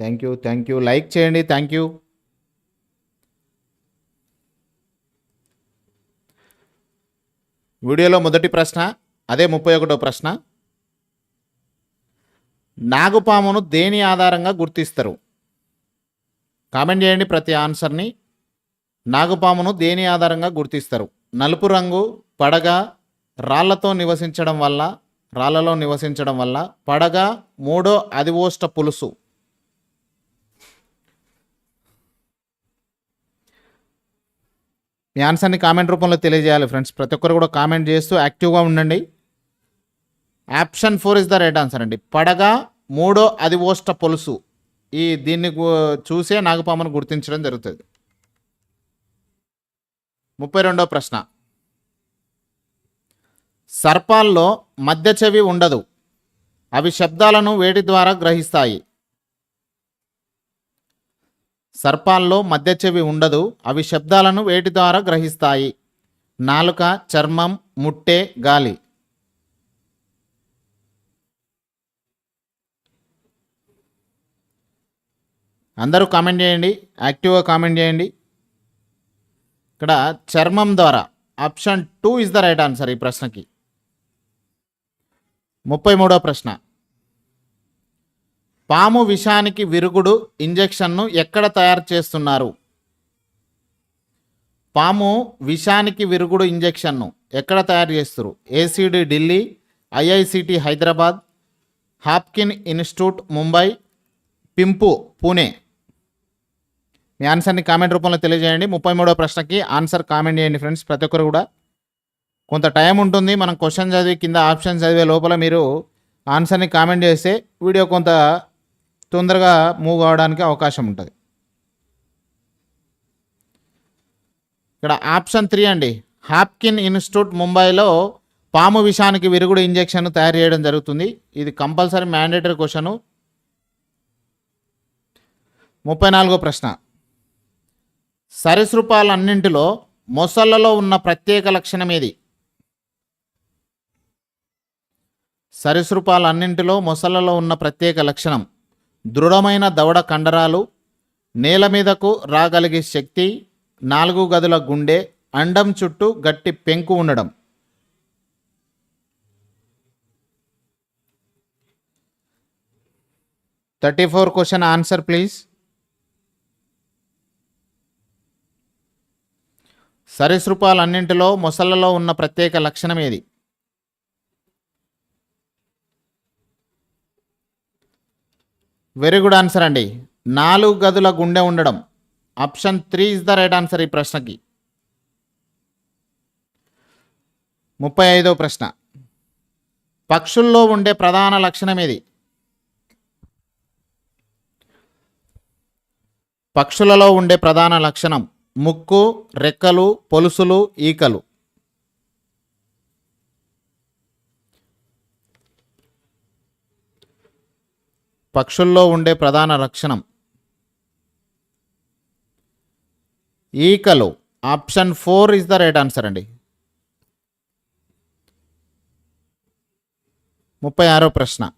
Thank you thank you like చేయండి thank you వీడియోలో మొదటి ప్రశ్న అదే ముప్పై ఒకటో ప్రశ్న. నాగుపామును దేని ఆధారంగా గుర్తిస్తారు? కామెంట్ చేయండి ప్రతి ఆన్సర్ని నాగుపామును దేని ఆధారంగా గుర్తిస్తారు? నలుపు రంగు పడగ రాళ్ళతో నివసించడం వల్ల రాళ్ళలో నివసించడం వల్ల పడగ మూడో అదివోష్ట పులుసు. మీ ఆన్సర్ని కామెంట్ రూపంలో తెలియజేయాలి ఫ్రెండ్స్. ప్రతి ఒక్కరు కూడా కామెంట్ చేస్తూ యాక్టివ్గా ఉండండి. Option four is the right answer అండి. పడగ మూడో అదివోష్ట పొలుసు. ఈ దీన్ని చూసే నాగపామను గుర్తించడం జరుగుతుంది. ముప్పై రెండో ప్రశ్న. సర్పాల్లో మధ్య చెవి ఉండదు. అవి శబ్దాలను వేటి ద్వారా గ్రహిస్తాయి. సర్పాల్లో మధ్య చెవి ఉండదు అవి శబ్దాలను వేటి ద్వారా గ్రహిస్తాయి. నాలుక చర్మం ముట్టె గాలి. అందరూ కామెంట్ చేయండి యాక్టివ్గా కామెంట్ చేయండి. ఇక్కడ చర్మం ద్వారా option two is the right answer ఈ ప్రశ్నకి. ముప్పై మూడో ప్రశ్న. పాము విషానికి విరుగుడు ఇంజెక్షన్ను ఎక్కడ తయారు చేస్తున్నారు? పాము విషానికి విరుగుడు ఇంజెక్షన్ను ఎక్కడ తయారు చేస్తారు? ACD Delhi IICT Hyderabad Haffkine institute Mumbai pimp Pune. మీ ఆన్సర్ని కామెంట్ రూపంలో తెలియజేయండి. ముప్పై మూడో ప్రశ్నకి ఆన్సర్ కామెంట్ చేయండి ఫ్రెండ్స్ ప్రతి ఒక్కరు కూడా. కొంత టైం ఉంటుంది మనం క్వశ్చన్ చదివి కింద ఆప్షన్ చదివే లోపల మీరు ఆన్సర్ని కామెంట్ చేస్తే వీడియో కొంత తొందరగా మూవ్ అవడానికి అవకాశం ఉంటుంది. ఇక్కడ ఆప్షన్ త్రీ అండి. హాప్కిన్ ఇన్స్టిట్యూట్ ముంబైలో పాము విషానికి విరుగుడు ఇంజెక్షన్ తయారు చేయడం జరుగుతుంది. ఇది కంపల్సరీ మ్యాండేటరీ క్వశ్చను. ముప్పై నాలుగో ప్రశ్న. సరీసృపాలన్నింటిలో మొసళ్ళలో ఉన్న ప్రత్యేక లక్షణం ఏది? సరీసృపాలన్నింటిలో మొసళ్ళలో ఉన్న ప్రత్యేక లక్షణం. దృఢమైన దవడ కండరాలు నేల మీదకు రాగలిగే శక్తి నాలుగు గదుల గుండె అండం చుట్టూ గట్టి పెంకు ఉండడం. Thirty four question answer please. సరీసృపాలన్నింటిలో మొసళ్ళలో ఉన్న ప్రత్యేక లక్షణం ఏది? వెరీ గుడ్ ఆన్సర్ అండి. నాలుగు గదుల గుండె ఉండడం. Option three is the right answer ఈ ప్రశ్నకి. ముప్పై ఐదో ప్రశ్న. పక్షుల్లో ఉండే ప్రధాన లక్షణం ఏది? పక్షులలో ఉండే ప్రధాన లక్షణం ముక్కు రెక్కలు పొలుసులు ఈకలు. పక్షుల్లో ఉండే ప్రధాన లక్షణం. ఈకలు. Option four is the right answer అండి. ముప్పై ఆరో ప్రశ్న.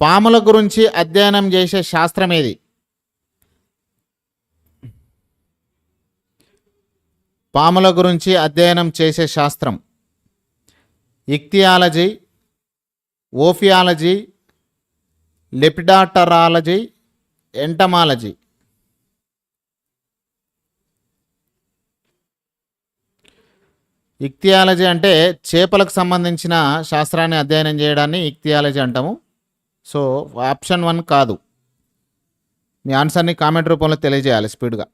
పాముల గురించి అధ్యయనం చేసే శాస్త్రం ఏది? పాముల గురించి అధ్యయనం చేసే శాస్త్రం. ఇక్తియాలజీ ఓఫియాలజీ లెపిడాటరాలజీ ఎంటమాలజీ. ఇక్తియాలజీ అంటే చేపలకు సంబంధించిన శాస్త్రాన్ని అధ్యయనం చేయడాన్ని ఇక్తియాలజీ అంటాము. సో ఆప్షన్ వన్ కాదు. మీ ఆన్సర్ని కామెంట్ రూపంలో తెలియజేయాలి స్పీడ్గా.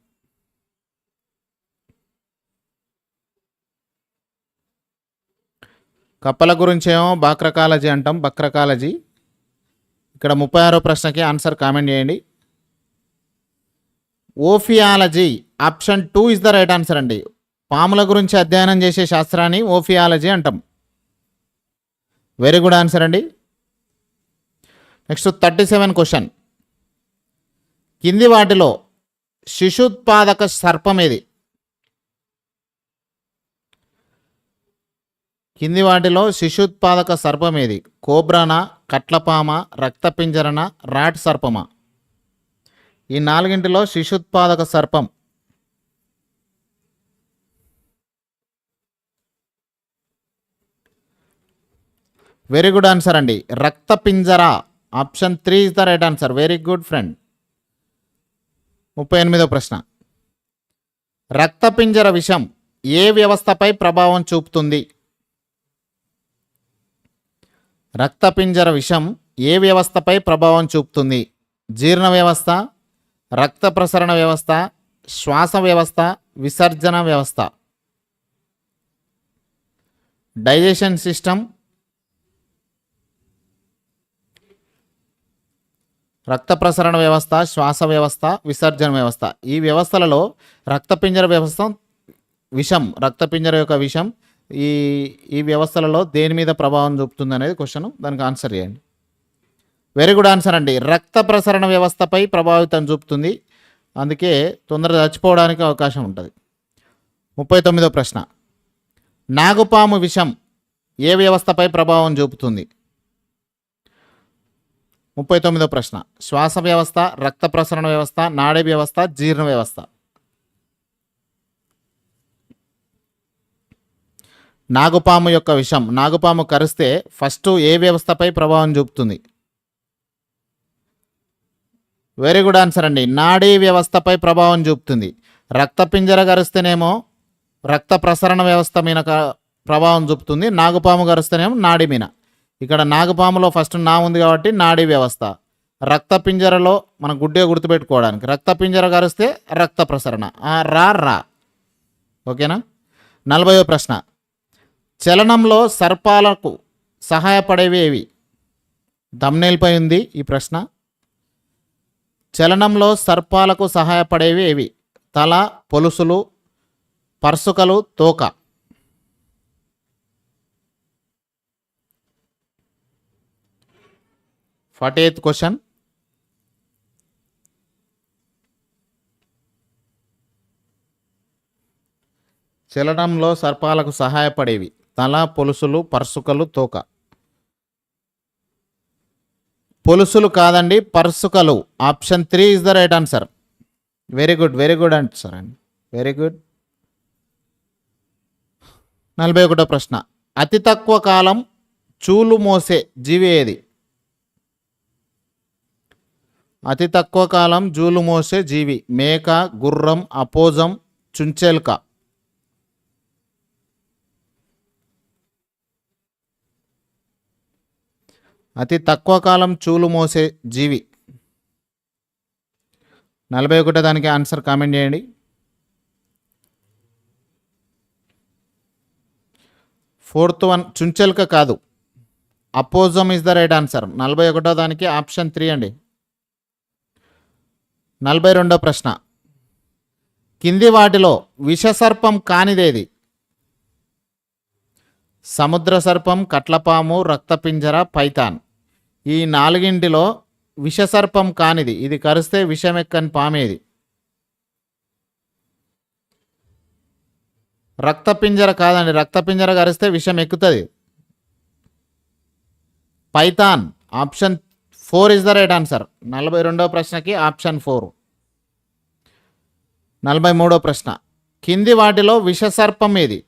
కప్పల గురించి ఏమో బాక్రకాలజీ అంటాం బక్రకాలజీ. ఇక్కడ ముప్పై ఆరో ప్రశ్నకి ఆన్సర్ కామెంట్ చేయండి. Ophiology option two is the right answer అండి. పాముల గురించి అధ్యయనం చేసే శాస్త్రాన్ని ఓఫియాలజీ అంటాం. వెరీ గుడ్ ఆన్సర్ అండి. Next thirty seven question. కింది వాటిలో శిశుత్పాదక సర్పం ఏది? కింది వాటిలో శిశుత్పాదక సర్పం ఏది కోబ్రానా కట్లపామ రక్తపింజరణ రాట్ సర్పమా? ఈ నాలుగింటిలో శిశుత్పాదక సర్పం. వెరీ గుడ్ ఆన్సర్ అండి. రక్తపింజరా. Option three is the right answer. Very good friend. ముప్పై ఎనిమిదో ప్రశ్న. రక్తపింజర విషం ఏ వ్యవస్థపై ప్రభావం చూపుతుంది? రక్తపింజర విషం ఏ వ్యవస్థపై ప్రభావం చూపుతుంది? జీర్ణ వ్యవస్థ రక్త ప్రసరణ వ్యవస్థ శ్వాస వ్యవస్థ విసర్జన వ్యవస్థ. డైజెషన్ సిస్టమ్ రక్త ప్రసరణ వ్యవస్థ శ్వాస వ్యవస్థ విసర్జన వ్యవస్థ. ఈ వ్యవస్థలలో రక్తపింజర వ్యవస్థ విషం రక్తపింజర యొక్క విషం ఈ ఈ వ్యవస్థలలో దేని మీద ప్రభావం చూపుతుంది అనేది క్వశ్చన్. దానికి ఆన్సర్ చేయండి. వెరీ గుడ్ ఆన్సర్ అండి. రక్త ప్రసరణ వ్యవస్థపై ప్రభావితం చూపుతుంది. అందుకే తొందరగా చచ్చిపోవడానికి అవకాశం ఉంటుంది. ముప్పై తొమ్మిదో ప్రశ్న. నాగుపాము విషం ఏ వ్యవస్థపై ప్రభావం చూపుతుంది? ముప్పై తొమ్మిదో ప్రశ్న. శ్వాస వ్యవస్థ రక్త ప్రసరణ వ్యవస్థ నాడీ వ్యవస్థ జీర్ణ వ్యవస్థ. నాగుపాము యొక్క విషం నాగుపాము కరిస్తే ఫస్ట్ ఏ వ్యవస్థపై ప్రభావం చూపుతుంది? వెరీ గుడ్ ఆన్సర్ అండి. నాడీ వ్యవస్థపై ప్రభావం చూపుతుంది. రక్తపింజర గరిస్తేనేమో రక్త ప్రసరణ వ్యవస్థ మీద క- ప్రభావం చూపుతుంది. నాగుపాము గరిస్తేనేమో నాడి మీద ఇక్కడ నాగుపాములో ఫస్ట్ నా ఉంది కాబట్టి నాడీ వ్యవస్థ. రక్తపింజరలో మన గుడ్డే గుర్తుపెట్టుకోవడానికి. రక్తపింజర గరిస్తే రక్త ప్రసరణ. రా రా. ఓకేనా? నలభయో ప్రశ్న. చలనంలో సర్పాలకు సహాయపడేవి దమ్నేల్పై ఉంది ఈ ప్రశ్న. చలనంలో సర్పాలకు సహాయపడేవి ఏవి? తల పొలుసులు పర్సుకలు తోక. Forty eighth question. చలనంలో సర్పాలకు సహాయపడేవి తల పొలుసులు పర్సుకలు తోక. పొలుసులు కాదండి పర్సుకలు. Option three is the right answer very good very good answer అండి. వెరీ గుడ్ నలభై ఒకటో ప్రశ్న. అతి తక్కువ కాలం చూలు మోసే జీవి ఏది? అతి తక్కువ కాలం జూలు మోసే జీవి. మేక గుర్రం అపోజం చుంచెల్క. అతి తక్కువ కాలం చూలు మోసే జీవి. నలభై ఒకటో దానికి ఆన్సర్ కామెంట్ చేయండి. ఫోర్త్ వన్ చుంచెల్క కాదు. Opossum is the right answer. నలభై ఒకటో దానికి ఆప్షన్ త్రీ అండి. నలభై రెండో ప్రశ్న. కింది వాటిలో విషసర్పం కానిదేది? సముద్ర సర్పం కట్లపాము రక్తపింజర పైతాన్ ఈ నాలుగింటిలో విషసర్పం కానిది. ఇది కరిస్తే విషమెక్కని పామేది. రక్తపింజర కాదండి. రక్తపింజర కరిస్తే విషం ఎక్కుతుంది python option four is the right answer. నలభై రెండో ప్రశ్నకి ఆప్షన్ ఫోర్. నలభై మూడో ప్రశ్న. కింది వాటిలో విషసర్పం ఏది?